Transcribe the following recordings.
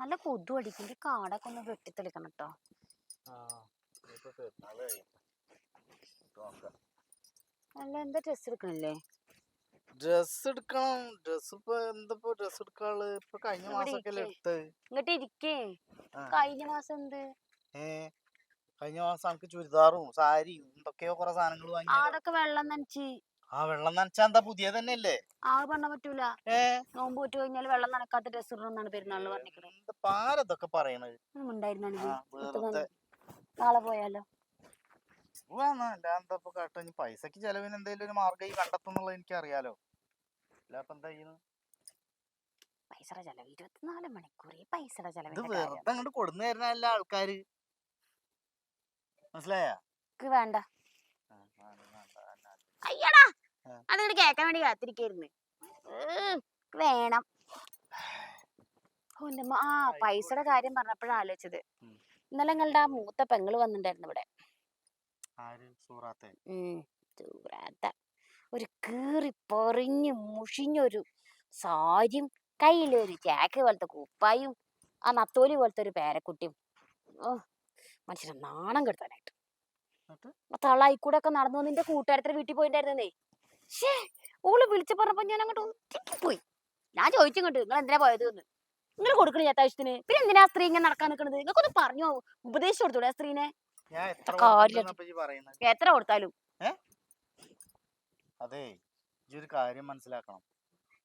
നല്ല കൊതു അടിക്കും കാടൊക്കെ ഒന്ന് വെട്ടിത്തെളിക്കണം കേട്ടോ അല്ല എന്താ ഡ്രസ് എടുക്കണല്ലേ? ഡ്രസ് എടുക്കണം. ഡ്രസ് ഇപ്പൊ എന്തപ്പോ ഡ്രസ് എടുക്കാൾ ഇപ്പൊ കഴിഞ്ഞ ഇരിക്ക്. എടുത്ത് ഇങ്ങോട്ട് ഇരിക്കേ. കഴിഞ്ഞ മാസം എന്ത്? ഏ കഴിഞ്ഞ മാസം നമുക്ക് ചുരിദാറും സാരിയും എന്തൊക്കെയോ കൊറേ സാധനങ്ങൾ വാങ്ങി അതൊക്കെ വെള്ളം നനച്ച്. ആ വെള്ളം നനച്ചാ എന്താ പുതിയ തന്നെയല്ലേ ആ പറഞ്ഞ പറ്റൂല. നോമ്പ് പോയിട്ട് കഴിഞ്ഞാൽ വെള്ളം നനക്കാത്ത ഡ്രസ് ഇടണമെന്നാണ് പെരുന്നാളിന് പറഞ്ഞിരിക്കുന്നത് പാരതൊക്കെ പറയണത്? ഉണ്ടായിരുന്നാണ് നാളെ പോയാലോ? അല്ല പൈസക്ക് ചെലവിന് എന്തെങ്കിലും ഒരു മാർഗം കണ്ടെത്തുന്നുള്ളത് എനിക്കറിയാലോ. അല്ല പൈസയുടെ ചെലവ് ഇരുപത്തിനാല് മണിക്കൂർ പൈസയുടെ ഇത് വെറുതെ അങ്ങോട്ട് കൊടുന്നു തരുന്നല്ല ആൾക്കാര്. മനസ്സിലായാ? വേണ്ട. അയ്യടാ. അതിങ്ങോട്ട് കേക്കാൻ വേണ്ടി കാത്തിരിക്കായിരുന്നു. വേണം. ആ പൈസയുടെ കാര്യം പറഞ്ഞപ്പോഴാ ആലോചിച്ചത്. ഇന്നലെ നിങ്ങളുടെ ആ മൂത്ത പെങ്ങൾ വന്നിട്ടുണ്ടായിരുന്നു ഇവിടെ. സൂറാത്ത. ഒരു കീറി പൊറിഞ്ഞ് മുഷിഞ്ഞൊരു സാരിയും കയ്യിലൊരു ചാക്ക് പോലത്തെ കുപ്പായും ആ നത്തോലി പോലത്തെ ഒരു പേരക്കുട്ടിയും. ഓ മനുഷ്യനെ നാണം കെടുത്താനായിട്ട്. തളായിക്കൂടെ ഒക്കെ നടന്നു നിന്റെ കൂട്ടുകാരത്തിന് വീട്ടിൽ പോയിട്ടുണ്ടായിരുന്നേ ഓൾ വിളിച്ചു പറഞ്ഞപ്പോ ഞാൻ അങ്ങോട്ട് പോയി ഞാൻ ചോദിച്ചു ഇങ്ങോട്ട് നിങ്ങൾ എന്തിനാ പോയത് എന്ന് നിങ്ങൾ കൊടുക്കണേ അത്യാവശ്യത്തിന് പിന്നെ എന്തിനാ സ്ത്രീ ഇങ്ങനെ നടക്കാൻ നിൽക്കുന്നത് നിങ്ങൾക്കൊന്ന് പറഞ്ഞോ ഉപദേശിച്ചു കൊടുത്തൂടെ സ്ത്രീനെ? എത്ര കൊടുത്താലും. അതെ ഈ ഒരു കാര്യം മനസ്സിലാക്കണം.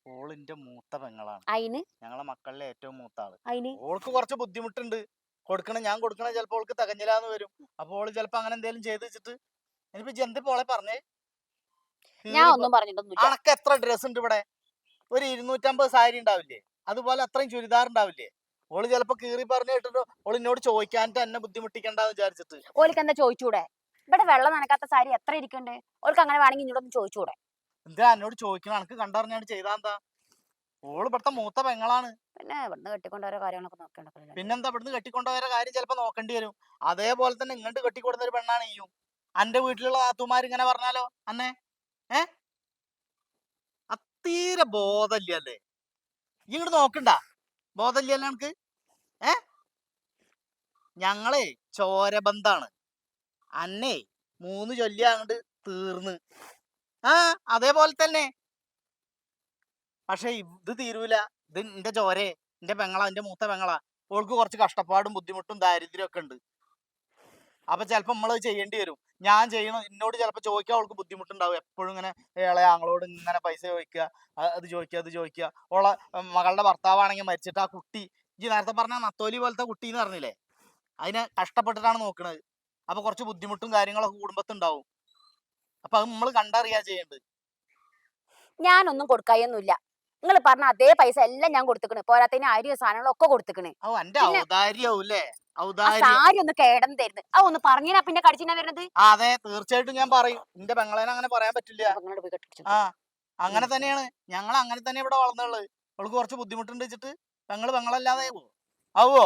ഓളിന്റെ മൂത്ത പെങ്ങളാണ്. അയിന്? ഞങ്ങളെ മക്കളിലെ ഏറ്റവും മൂത്ത ആൾ അയിന്? ഓൾക്ക് കുറച്ച് ബുദ്ധിമുട്ടുണ്ട്. കൊടുക്കണ ഞാൻ കൊടുക്കണ ചിലപ്പോൾ ഓൾക്ക് തികഞ്ഞില്ലാന്ന് വരും. അപ്പൊ ഓൾ ചിലപ്പോ അങ്ങനെ എന്തെങ്കിലും ചെയ്ത് വെച്ചിട്ട് ഇനിയിപ്പോ ഇജ്ജ് പോളെ പറഞ്ഞേ? ഞാൻ ഒന്നും പറഞ്ഞിട്ടൊന്നും അണക്ക് എത്ര ഡ്രസ് ഉണ്ട് ഇവിടെ? ഒരു ഇരുന്നൂറ്റമ്പത് സാരി ഉണ്ടാവില്ലേ? അതുപോലെ അത്രയും ചുരിദാർ ഉണ്ടാവില്ലേ? ഓൾ ചിലപ്പോ കീറി പറഞ്ഞു കേട്ടിട്ട് ഓൾ എന്നോട് ചോദിക്കാനിട്ട് എന്നെ ബുദ്ധിമുട്ടിക്കണ്ടെന്ന് വിചാരിച്ചിട്ട്. ഓലിക്ക് എന്താ ചോദിച്ചൂടെ? ഇവിടെ വെള്ളം നനക്കാത്ത സാരി എത്ര ഇരിക്കണ്ട് ഓൾക്ക് അങ്ങനെ വേണമെങ്കിൽ ഇങ്ങോട്ടൊന്ന് ചോദിച്ചൂടെ? എന്താ എന്നോട് ചോദിക്കണം? അനക്ക് കണ്ടറിഞ്ഞാണ് ചെയ്താ എന്താ? ഓൾ ഇവിടുത്തെ മൂത്ത പെങ്ങളാണ്. പിന്നെ ഇവിടുന്ന് കെട്ടിക്കൊണ്ട് ഓരോ കാര്യങ്ങളൊക്കെ നോക്കേണ്ടത് പിന്നെന്താ ഇവിടുന്ന് കെട്ടിക്കൊണ്ടുപോയ കാര്യം ചിലപ്പോ നോക്കേണ്ടി വരും. അതേപോലെ തന്നെ ഇങ്ങോട്ട് കെട്ടിക്കൊടുന്ന ഒരു പെണ്ണാണ് ഈയും അന്റെ വീട്ടിലുള്ള നാത്തുമാർ ഇങ്ങനെ പറഞ്ഞാലോ? അന്നെ? ഏ? അത്തീരെ ബോധമില്ല ഇങ്ങോട്ട് നോക്കണ്ട. ബോധമില്ലല്ലോ നമുക്ക് ഏ? ഞങ്ങളെ ചോരബന്ധാണ്. അന്നേ മൂന്ന് ചൊല്ലി അങ്ങോട്ട് തീർന്ന്. ആ അതേപോലെ തന്നെ. പക്ഷെ ഇത് തീരൂല. ഇത് എന്റെ ചോരേ. എന്റെ പെങ്ങളാ എന്റെ മൂത്ത പെങ്ങളാ. ഓൾക്ക് കുറച്ച് കഷ്ടപ്പാടും ബുദ്ധിമുട്ടും ദാരിദ്ര്യം ഒക്കെ ഉണ്ട്. അപ്പൊ ചിലപ്പോ നമ്മൾ ചെയ്യേണ്ടി വരും. ഞാൻ ചെയ്യണം എന്നോട് ചിലപ്പോ ചോദിക്കാൻ അവൾക്ക് ബുദ്ധിമുട്ടുണ്ടാവും. എപ്പോഴും ഇങ്ങനെ ഇളയ ആങ്ങളോട് ഇങ്ങനെ പൈസ ചോദിക്കുക അത് ചോദിക്കുക അത് ചോദിക്കുക ഓളെ മകളുടെ ഭർത്താവാണെങ്കിൽ മരിച്ചിട്ട് ആ കുട്ടി ഈ നേരത്തെ പറഞ്ഞ നത്തോലി പോലത്തെ കുട്ടി എന്ന് പറഞ്ഞില്ലേ? അതിനെ കഷ്ടപ്പെട്ടിട്ടാണ് നോക്കുന്നത് അപ്പൊ കുറച്ച് ബുദ്ധിമുട്ടും കാര്യങ്ങളൊക്കെ കുടുംബത്തുണ്ടാവും. അപ്പൊ അത് നമ്മൾ കണ്ടറിയാ ചെയ്യേണ്ടത്. ഞാനൊന്നും കൊടുക്കായൊന്നുമില്ല നിങ്ങൾ പറഞ്ഞ അതേ പൈസ എല്ലാം ഞാൻ കൊടുത്തിക്കണ്. പോരാത്തതിന് അരിയോ സാധനങ്ങളൊക്കെ കൊടുത്തിക്കണ്. ഓ എന്റെ ഔദാര്യാവൂല്ലേ സാരി ഒന്ന് കേടം തരുന്നത് ആ ഒന്ന് പറഞ്ഞാ പിന്നെ കടിച്ചിനാ വരുന്നത്? അതെ. തീർച്ചയായിട്ടും ഞാൻ പറയും. എന്റെ പെങ്ങളേനെ അങ്ങനെ പറയാൻ പറ്റില്ല. ആ അങ്ങനെ തന്നെയാണ്. ഞങ്ങൾ അങ്ങനെ തന്നെ ഇവിടെ വളർന്നുള്ളത്. അവൾക്ക് കുറച്ച് ബുദ്ധിമുട്ടുണ്ട് വെച്ചിട്ട് പെങ്ങൾ പെങ്ങളല്ലാതെ ആവോ?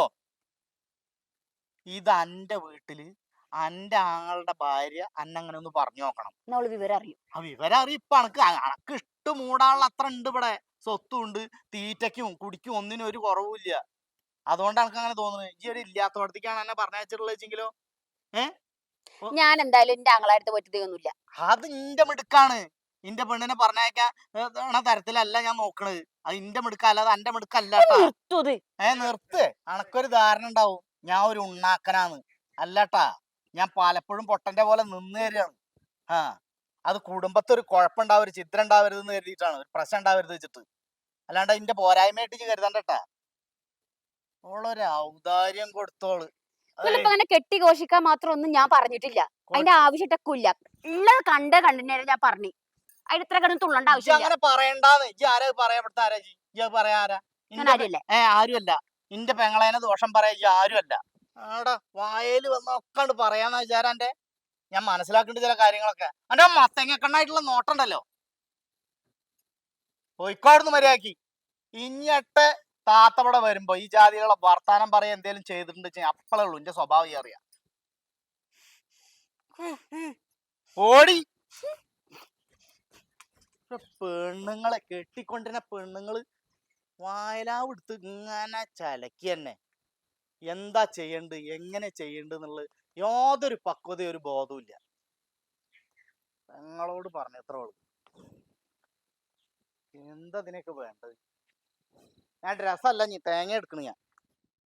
ഇത് അന്റെ വീട്ടിൽ അന്റെ ആങ്ങളുടെ ഭാര്യ അന്നങ്ങനെ ഒന്ന് പറഞ്ഞു നോക്കണം. വിവരം അറിയും. ആ വിവരം അറിയും. ഇപ്പൊ അനക്ക് അനക്ക് ഇട്ട് മൂടാനുള്ള അത്ര ഉണ്ട് ഇവിടെ. സ്വത്തും ഉണ്ട്. തീറ്റയ്ക്കും കുടിക്കും ഒന്നിനും ഒരു കുറവുമില്ല. അതുകൊണ്ട് എനിക്ക് അങ്ങനെ തോന്നുന്നത്. ഇജ്ജി ഒരു ഇല്ലാത്തോടത്തേക്കാണ് എന്നെ പറഞ്ഞയച്ചിട്ടുള്ളത് വെച്ചെങ്കിലോ ഞാൻ എന്തായാലും എന്റെ ആങ്ങളാടുത്ത് പറ്റിയൊന്നുമില്ല അത് ഇന്റെ മിടുക്കാണ്. ഇന്റെ പെണ്ണിനെ പറഞ്ഞയക്കാൻ ഏ, തരത്തിലല്ല ഞാൻ നോക്കണത്. അത് ഇന്റെ മിടുക്കല്ല അത് അന്റെ മിടുക്കല്ല ഏ നിർത്ത്. അനക്കൊരു ധാരണ ഉണ്ടാവും. ഞാൻ ഒരു ഉണ്ണാക്കനാന്ന്. അല്ലട്ടാ ഞാൻ പലപ്പോഴും പൊട്ടന്റെ പോലെ നിന്ന് തരികയാണ് ആ അത് കുടുംബത്തെ ഒരു കുഴപ്പമുണ്ടാവരുത് ചിത്രം ഉണ്ടാവരുത് എന്ന് കരുതിയിട്ടാണ്. ഒരു പ്രശ്നം ഉണ്ടാവരുത് വെച്ചിട്ട്. അല്ലാണ്ട് ഇന്റെ പോരായ്മയായിട്ട് കരുതണ്ടട്ടാ ഓളൊരു ഔദാര്യം കൊടുത്തോൾ. നിങ്ങളിപ്പോ അങ്ങനെ കെട്ടി ഘോഷിക്കാൻ മാത്രം ഒന്നും ഞാൻ പറഞ്ഞിട്ടില്ല. അതിന്റെ ആവശ്യമില്ല ഉള്ളത് കണ്ട കണ്ടിട്ട് ഞാൻ പറഞ്ഞു. അതിന് ഇത്ര കണ്ടു തുള്ളണ്ട ആവശ്യമില്ല. അങ്ങനെ പറയണ്ടാന്ന്. ഇജ്ജ് ആരാ ഇജ്ജ്? ഏ ആരുമല്ല. നിന്റെ പെങ്ങളേനെ ദോഷം പറയാ ഇജ്ജ് ആരുമല്ല. ആടാ വായേൽ വന്ന ഒക്കെ പറയാന്ന് വിചാരാ എന്റെ ഞാൻ മനസ്സിലാക്കേണ്ട ചില കാര്യങ്ങളൊക്കെ. എന്റെ മത്തങ്ങക്കണ്ണായിട്ടുള്ള നോട്ടണ്ടല്ലോ കോഴിക്കോടുന്ന് മര്യാദയ്ക്ക്. ഇഞ്ഞട്ട് താത്തവിടെ വരുമ്പോ ഈ ജാതികളെ വർത്താനം പറയാൻ എന്തേലും ചെയ്തിട്ടുണ്ട് വെച്ചാൽ അപ്പളേ ഉള്ളൂ. എന്റെ സ്വഭാവം അറിയാം. ഓടി. പെണ്ണുങ്ങളെ കെട്ടിക്കൊണ്ടിരുന്ന പെണ്ണുങ്ങൾ വായലാവ് എടുത്ത് ഇങ്ങനെ ചലക്കി തന്നെ എന്താ ചെയ്യണ്ട്? എങ്ങനെ ചെയ്യണ്ട് എന്നുള്ളത് യാതൊരു പക്വത ഒരു ബോധവും ഇല്ല. ഞങ്ങളോട് പറഞ്ഞു എത്ര ഉള്ളു. എന്താ ഇതിനൊക്കെ വേണ്ടത്? ഞാൻ രസമല്ല നീ തേങ്ങ എടുക്കണ ഞാൻ.